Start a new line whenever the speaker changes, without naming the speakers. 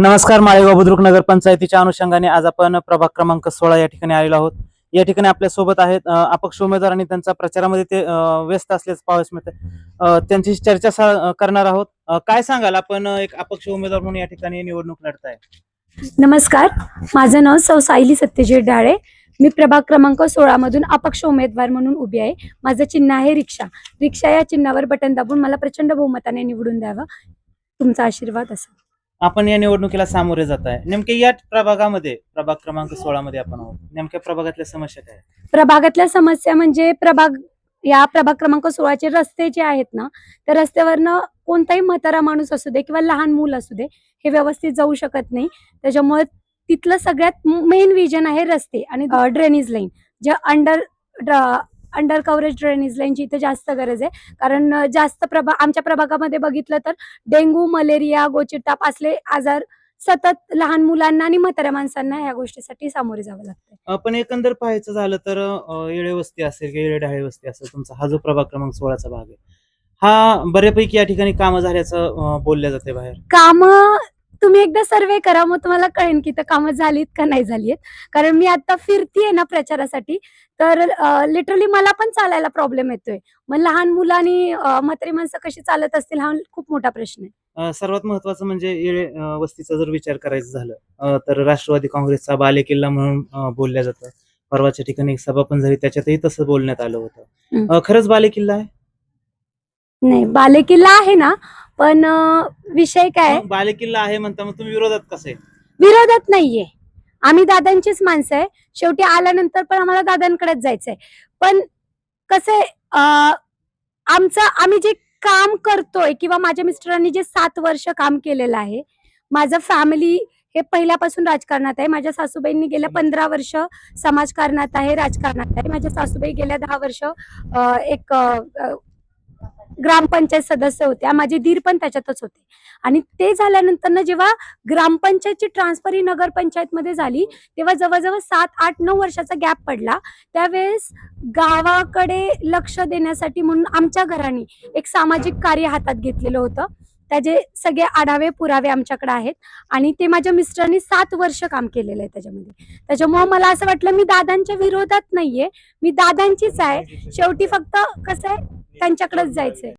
नमस्कार माळेगाव बुद्रुक नगर पंचायतीच्या अनुषंगाने आज आपण प्रभाग क्रमांक सोळा या ठिकाणी आलेलो आहोत. या ठिकाणी आपल्यासोबत आहेत अपक्ष उमेदवार आणि त्यांच्या प्रचारामध्ये ते व्यस्त असल्याचं पाहायच मिळते त्यांची चर्चा करणार आहोत. काय सांगाल? आपण एक अपक्ष उमेदवार म्हणून या ठिकाणी निवडणूक लढताय.
नमस्कार माझं नाव सौ सायली सत्यजित डाळे. मी प्रभाग क्रमांक सोळा मधून अपक्ष उमेदवार म्हणून उभी आहे. माझं चिन्ह आहे रिक्षा. रिक्षा या चिन्हावर बटन दाबून मला प्रचंड बहुमताने निवडून द्यावं. तुमचा आशीर्वाद असा
आपण या निवडणुकीला सामोरे जात आहे. नेमके या प्रभागामध्ये प्रभाग क्रमांक सोळा मध्ये आपण आहोत. नेमक्या प्रभागातल्या समस्या काय आहेत?
प्रभागातल्या समस्या म्हणजे प्रभाग या प्रभाग क्रमांक सोळाचे रस्ते जे आहेत ना त्या रस्त्यावरनं कोणताही म्हातारा माणूस असू दे किंवा लहान मूल असू दे हे व्यवस्थित जाऊ शकत नाही. त्याच्यामुळे तिथलं सगळ्यात मेन विजन आहे रस्ते आणि ड्रेनेज लाईन. जे अंडर अंडर कव्हरेज ड्रेनेज लाईनची इथे जास्त गरज आहे. कारण जास्त प्रभा आमच्या प्रभागामध्ये बघितलं तर डेंग्यू मलेरिया गोचिरताप असले आजार सतत लहान मुलांना आणि म्हाताऱ्या माणसांना ह्या गोष्टीसाठी सामोरे जावं लागतं
पण एकंदर पाहायचं झालं तर येळे वस्ती असेल किंवा येळे ढाळे वस्ती असेल तुमचा हा जो प्रभाग क्रमांक सोळाचा भाग आहे हा बऱ्यापैकी या ठिकाणी कामं झाल्याचं बोलल्या जाते बाहेर.
काम तुम्ही एकदा सर्वे करा मग तुम्हाला कळेल की तर कामं झालीत का नाही झालीत. कारण मी आता फिरतीये ना प्रचारासाठी तर लिटरली मला पण चालायला प्रॉब्लेम येतोय. मग लहान मुलांनी म्हातारी माणसं कशी चालत असतील हा खूप मोठा प्रश्न आहे.
सर्वात महत्वाचं म्हणजे येळे वस्तीचा जर विचार करायचा झालं तर राष्ट्रवादी काँग्रेसचा बालेकिल्ला म्हणून अ, बोलल्या जातं. परवाच्या ठिकाणी एक सभा पण झाली त्याच्यातही तसं बोलण्यात आलं होतं. खरंच बालेकिल्ला आहे?
नाही बालेकिल्ला आहे ना पण अं, विषय काय? आहे?
मग बालेकिल्ला आहे म्हणता मग तुम्ही विरोधात कसे?
विरोधात नाहीये. आम्ही दादांचीच माणसं आहे. शेवटी आल्यानंतर पण आम्हाला दादांकडेच जायचंय. पण कसं आमचं आम्ही जे काम करतोय किंवा माझ्या मिस्टरांनी जे सात वर्ष काम केलेलं आहे माझं फॅमिली हे पहिल्यापासून राजकारणात आहे. माझ्या सासूबाईंनी गेल्या पंधरा वर्ष समाजकारणात आहे राजकारणात आहे. माझ्या सासूबाई गेल्या दहा वर्ष अं, एक अं, अं, ग्रामपंचायत सदस्य होत्या माझे दीर पण त्याच्यातच होते. आणि ते झाल्यानंतर ना जेव्हा ग्रामपंचायतची ट्रान्सफर ही नगरपंचायतमध्ये झाली तेव्हा जवळजवळ सात आठ नऊ वर्षाचा गॅप पडला. त्यावेळेस गावाकडे लक्ष देण्यासाठी म्हणून आमच्या घराने एक सामाजिक कार्य हातात घेतलेलं होतं. त्याचे सगळे आढावे पुरावे आमच्याकडे आहेत. आणि ते माझ्या मिस्टरांनी सात वर्ष काम केलेलं आहे त्याच्यामध्ये. त्याच्यामुळे मला असं वाटलं मी दादांच्या विरोधात नाहीये. मी दादांचीच आहे. शेवटी फक्त कसं आहे त्यांच्याकडेच जायचंय.